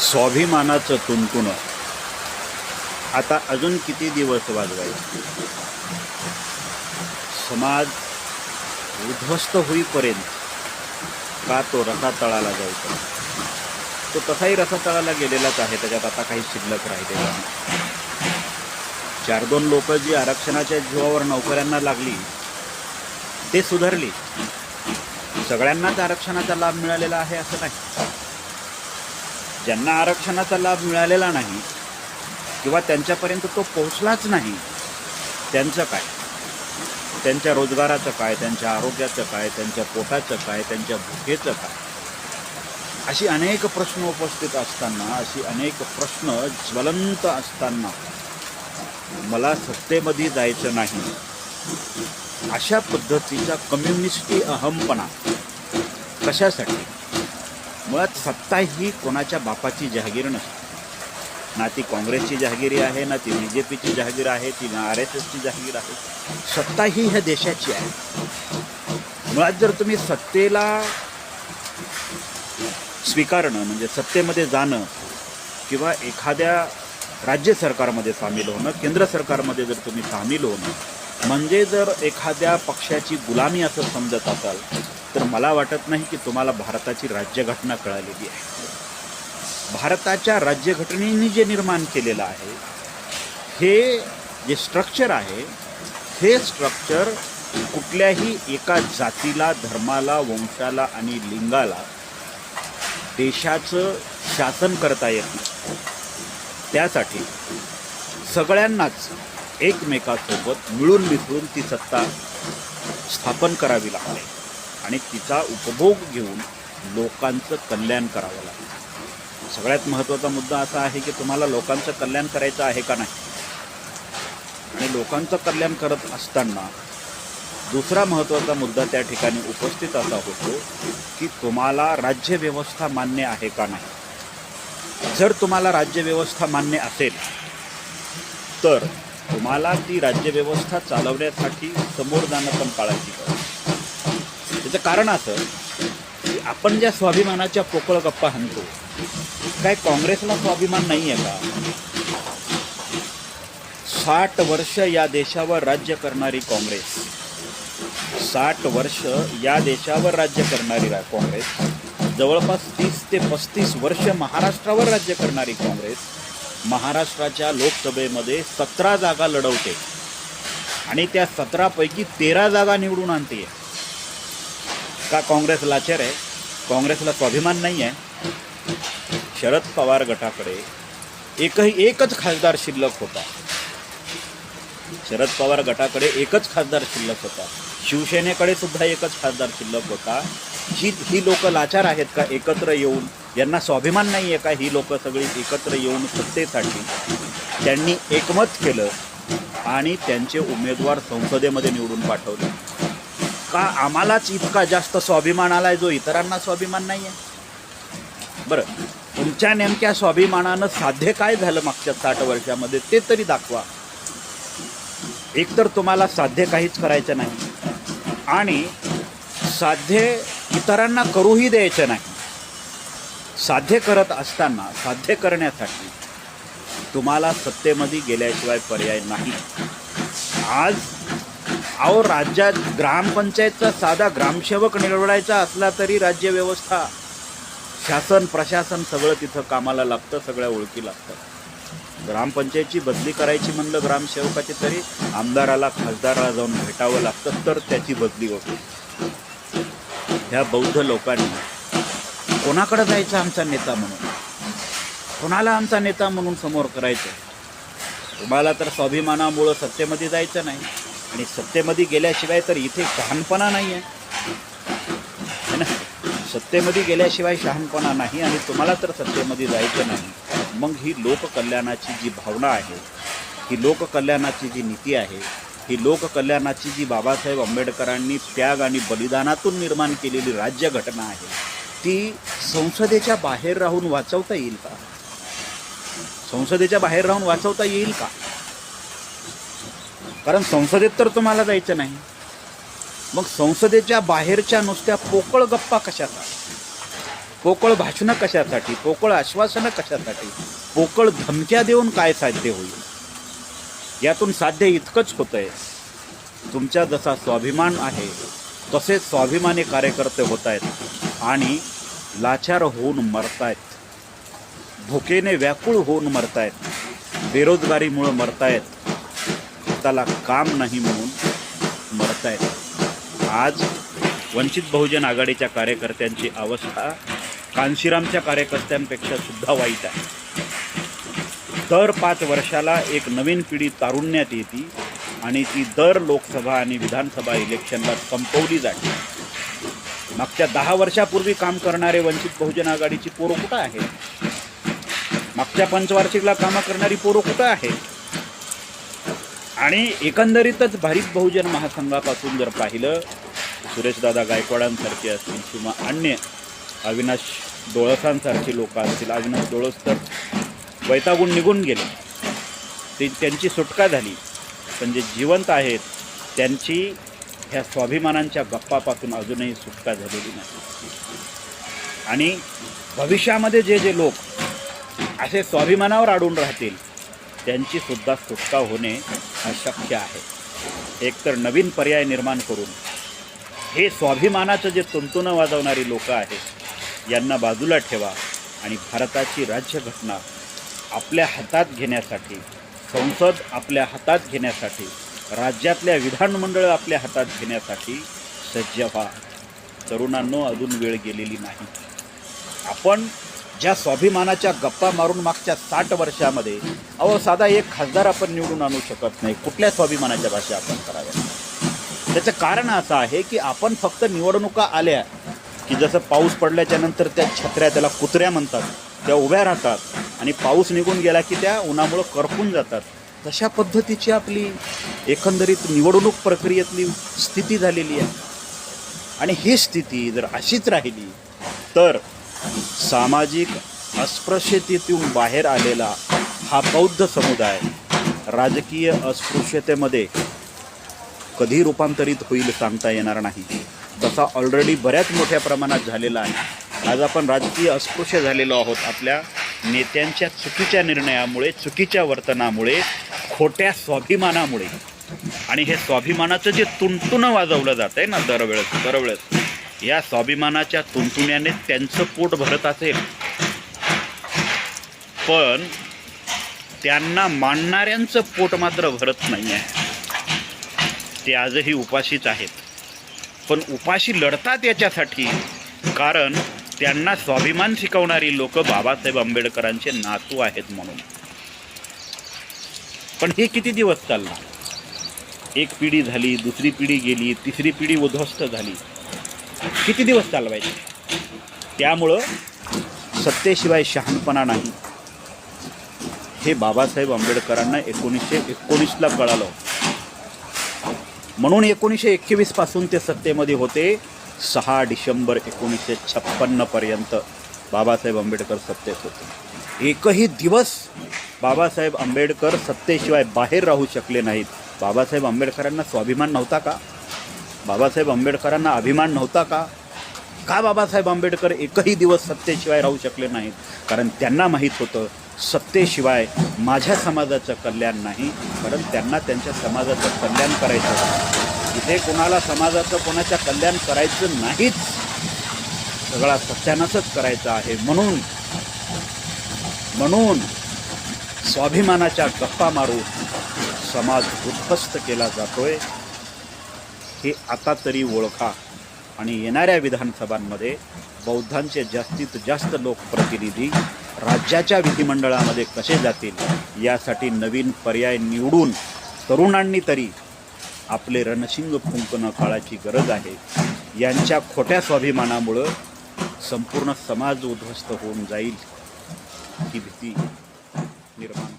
स्वाभिमानाचं तुणतुणं. आता अजून किती दिवस वाजवायचे? समाज उद्ध्वस्त होईपर्यंत का तो रसातळाला जायचा? तो तसाही रसातळाला गेलेलाच आहे त्याच्यात आता काही शिल्लक राहिलेला चार दोन लोक जी आरक्षणाच्या जीवावर नोकऱ्यांना लागली ते सुधारली. सगळ्यांनाच आरक्षणाचा लाभ मिळालेला आहे असं नाही. ज्यांना आरक्षणाचा लाभ मिळालेला नाही किंवा त्यांच्यापर्यंत तो पोहोचलाच नाही त्यांचं काय? त्यांच्या रोजगाराचं काय? त्यांच्या आरोग्याचं काय? त्यांच्या पोटाचं काय? त्यांच्या भुकेचं काय? अशी अनेक प्रश्न उपस्थित असताना अशी अनेक प्रश्न ज्वलंत असताना मला सत्तेमध्ये जायचं नाही. अशा पद्धतीचा कम्युनिस्टी अहमपणा कशासाठी? मुळात सत्ता ही कोणाच्या बापाची जहागीर नसते. ना ती काँग्रेसची जहागिरी आहे ना ती बी जे पीची जहागीर आहे ती ना आर एस एसची जहागीर आहे. सत्ता ही ह्या देशाची आहे. मुळात जर तुम्ही सत्तेला स्वीकारणं म्हणजे सत्तेमध्ये जाणं किंवा एखाद्या राज्य सरकारमध्ये सामील होणं केंद्र सरकारमध्ये जर तुम्ही सामील होणं म्हणजे जर एखाद्या पक्षाची गुलामी असं समजत असाल तर मला वाटत नाही की तुम्हाला भारताची राज्यघटना कळालेली आहे. भारताच्या राज्यघटनेने जे निर्माण केलेलं आहे हे जे स्ट्रक्चर आहे हे स्ट्रक्चर कुठल्याही एका जातीला धर्माला वंशाला आणि लिंगाला देशाचं शासन करता येत नाही. त्यासाठी सगळ्यांनाच एकमेकासोबत मिळून मिसळून ती सत्ता स्थापन करावी लागते. आणि तिचा उपभोग घेऊन लोकांचं कल्याण करावं लागतं. सगळ्यात महत्त्वाचा मुद्दा असा आहे की तुम्हाला लोकांचं कल्याण करायचं आहे का नाही? आणि लोकांचं कल्याण करत असताना दुसरा महत्त्वाचा मुद्दा त्या ठिकाणी उपस्थित असा होतो की तुम्हाला राज्यव्यवस्था मान्य आहे का नाही? जर तुम्हाला राज्यव्यवस्था मान्य असेल तर तुम्हाला ती राज्यव्यवस्था चालवण्यासाठी समोर जाणं पण काळाची त्याचं कारण असं की आपण ज्या स्वाभिमानाच्या पोकळ गप्पा हाणतो काय काँग्रेसला स्वाभिमान नाही आहे का? साठ वर्ष या देशावर राज्य करणारी काँग्रेस साठ वर्ष या देशावर राज्य करणारी काँग्रेस जवळपास तीस ते पस्तीस वर्ष महाराष्ट्रावर राज्य करणारी काँग्रेस महाराष्ट्राच्या लोकसभेमध्ये सतरा जागा लढवते आणि त्या सतरापैकी तेरा जागा निवडून आणते. का काँग्रेस लाचार आहे काँग्रेसला स्वाभिमान नाही आहे शरद पवार गटाकडे एकही एकच खासदार शिल्लक होता। शरद पवार गटाकडे एकच खासदार शिल्लक होता। शिवसेनेकडे सुद्धा एकच खासदार शिल्लक होता। ही ही लोक लाचार आहेत का एकत्र येऊन? यांना स्वाभिमान नाही आहे का ही लोक सगळी एकत्र येऊन सत्तेसाठी त्यांनी एकमत केलं आणि त्यांचे उमेदवार संसदेमध्ये निवडून पाठवले? का आम्हालाच इतका जास्त स्वाभिमान आहे जो इतरांना स्वाभिमान नाही आहे बरं तुमच्या नेमक्या स्वाभिमानानं साध्य काय झालं मागच्या साठ वर्षामध्ये ते तरी दाखवा. एकतर तुम्हाला साध्य काहीच करायचं नाही. आणि साध्य इतरांना करूही द्यायचं नाही. साध्य करत असताना साध्य करण्यासाठी तुम्हाला सत्तेमध्ये गेल्याशिवाय पर्याय नाही. आज अहो राज्यात ग्रामपंचायतचा साधा ग्रामसेवक निवडायचा असला तरी राज्यव्यवस्था शासन प्रशासन सगळं तिथं कामाला लागतं सगळ्या ओळखी लागतात. ग्रामपंचायतची बदली करायची म्हणलं ग्रामसेवकाची तरी आमदाराला खासदाराला जाऊन भेटावं लागतं तर त्याची बदली होते. ह्या बौद्ध लोकांनी कोणाकडे जायचं आमचा नेता म्हणून? कोणाला आमचा नेता म्हणून समोर करायचं? तुम्हाला तर स्वाभिमानामुळं सत्तेमध्ये जायचं नाही. आणि सत्तेमध्ये गेल्याशिवाय तर इथे शहाणपणा नाही आहे है ना? सत्तेमध्ये गेल्याशिवाय शहाणपणा नाही आणि तुम्हाला तर सत्तेमध्ये जायचं नाही. मग ही लोककल्याणाची जी भावना आहे ही लोककल्याणाची जी नीती आहे ही लोककल्याणाची जी बाबासाहेब आंबेडकरांनी त्याग आणि बलिदानातून निर्माण केलेली राज्यघटना आहे ती संसदेच्या बाहेर राहून वाचवता येईल का? संसदेच्या बाहेर राहून वाचवता येईल का? कारण संसदेत तर तुम्हाला जायचं नाही. मग संसदेच्या बाहेरच्या नुसत्या पोकळ गप्पा कशाचा पोकळ भाषणं कशासाठी? पोकळ आश्वासनं कशासाठी? पोकळ धमक्या देऊन काय साध्य होईल? यातून साध्य इतकंच होतंय. तुमचा जसा स्वाभिमान आहे तसेच स्वाभिमानी कार्यकर्ते होत आहेत आणि लाचार होऊन मरतायत. भुकेने व्याकुळ होऊन मरतायत. बेरोजगारीमुळं मरतायत. त्याला काम नाही म्हणून मरतायत आज वंचित बहुजन आघाडीच्या कार्यकर्त्यांची अवस्था कांशीरामच्या कार्यकर्त्यांपेक्षा सुद्धा वाईट आहे. दर पाच वर्षाला एक नवीन पिढी तारुण्यात येते आणि ती दर लोकसभा आणि विधानसभा इलेक्शनला संपवली जाते. मागच्या दहा वर्षापूर्वी काम करणारे वंचित बहुजन आघाडीची पोरं कुठं आहे मागच्या पंचवार्षिकला कामं करणारी पोरं कुठं आहेत? आणि एकंदरीतच भारिप बहुजन महासंघापासून जर पाहिलं सुरेशदादा गायकवाडांसारखे असतील किंवा अन्य अविनाश डोळसांसारखी लोक असतील अविनाश डोळस तर वैतागून निघून गेले. ते त्यांची सुटका झाली. पण जे जिवंत आहेत त्यांची ह्या स्वाभिमानांच्या गप्पापासून अजूनही सुटका झालेली नाही. आणि भविष्यामध्ये जे जे लोक असे स्वाभिमानावर अडून राहतील त्यांची सुद्धा सुटका होणे अशक्य आहे. एकतर नवीन पर्याय निर्माण करून हे स्वाभिमानाचं जे तुंतुनं वाजवणारी लोक आहेत यांना बाजूला ठेवा आणि भारताची राज्यघटना आपल्या हातात घेण्यासाठी संसद आपल्या हातात घेण्यासाठी राज्यातल्या विधानमंडळ आपल्या हातात घेण्यासाठी सज्ज व्हा. तरुणांनो अजून वेळ गेलेली नाही. आपण ज्या स्वाभिमानाच्या गप्पा मारून मागच्या साठ वर्षामध्ये अहो साधा एक खासदार आपण निवडून आणू शकत नाही. कुठल्या स्वाभिमानाच्या भाषा आपण कराव्या त्याचं कारण असं आहे की आपण फक्त निवडणुका आल्या की जसं पाऊस पडल्याच्या नंतर त्या छत्र्या त्याला कुत्र्या म्हणतात त्या उभ्या राहतात आणि पाऊस निघून गेला की त्या उन्हामुळं करपून जातात. तशा पद्धतीची आपली एकंदरीत निवडणूक प्रक्रियेतली स्थिती झालेली आहे. आणि ही स्थिती जर अशीच राहिली तर सामाजिक अस्पृश्यतेतून बाहेर आलेला हा बौद्ध समुदाय राजकीय अस्पृश्यतेमध्ये कधी रूपांतरित होईल सांगता येणार नाही. तसा ऑलरेडी बऱ्याच मोठ्या प्रमाणात झालेला आहे. आज आपण राजकीय अस्पृश्य झालेलो आहोत. आपल्या नेत्यांच्या चुकीच्या निर्णयामुळे चुकीच्या वर्तनामुळे खोट्या स्वाभिमानामुळे. आणि हे स्वाभिमानाचं जे तुणतुणं वाजवलं जात आहे ना दरवेळेस दरवेळेस. या स्वाभिमानाच्या तुंतुण्याने त्यांचं पोट भरत असेल. पण त्यांना मानणाऱ्यांचं पोट मात्र भरत नाही आहे ते आजही उपाशीच आहेत. पण उपाशी लढतात याच्यासाठी. कारण त्यांना स्वाभिमान शिकवणारी लोक बाबासाहेब आंबेडकरांचे नातू आहेत म्हणून. पण हे किती दिवस चालणार? एक पिढी झाली दुसरी पिढी गेली तिसरी पिढी उद्ध्वस्त झाली. किती दिवस चालवायचे? त्यामुळं सत्तेशिवाय शहाणपणा नाही. हे बाबासाहेब आंबेडकरांना एकोणीसशे एकोणीसला कळालं. म्हणून एकोणीसशे एकवीसपासून ते सत्तेमध्ये होते सहा डिसेंबर एकोणीसशे छप्पन्नपर्यंत बाबासाहेब आंबेडकर सत्तेत होते. एकही दिवस बाबासाहेब आंबेडकर सत्तेशिवाय बाहेर राहू शकले नाहीत. बाबासाहेब आंबेडकरांना स्वाभिमान नव्हता का? बाबासाहेब आंबेडकरांना अभिमान नव्हता का? का बाबासाहेब आंबेडकर एकही दिवस सत्तेशिवाय राहू शकले नाहीत? कारण त्यांना माहीत होतं सत्तेशिवाय माझ्या समाजाचं कल्याण नाही कारण त्यांना त्यांच्या समाजाचं कल्याण करायचं इथे कोणाला समाजाचं कोणाच्या कल्याण करायचं नाहीच. सगळा सत्यानाशच करायचा आहे. म्हणून म्हणून स्वाभिमानाच्या गप्पा मारून समाज उद्ध्वस्त केला जातोय. हे आता तरी ओळखा. आणि येणाऱ्या विधानसभांमध्ये बौद्धांचे जास्तीत जास्त लोकप्रतिनिधी राज्याच्या विधिमंडळामध्ये कसे जातील यासाठी नवीन पर्याय निवडून तरुणांनी तरी आपले रणशिंग फुंकणं काळाची गरज आहे. यांच्या खोट्या स्वाभिमानामुळं संपूर्ण समाज उद्ध्वस्त होऊन जाईल ही भीती निर्माण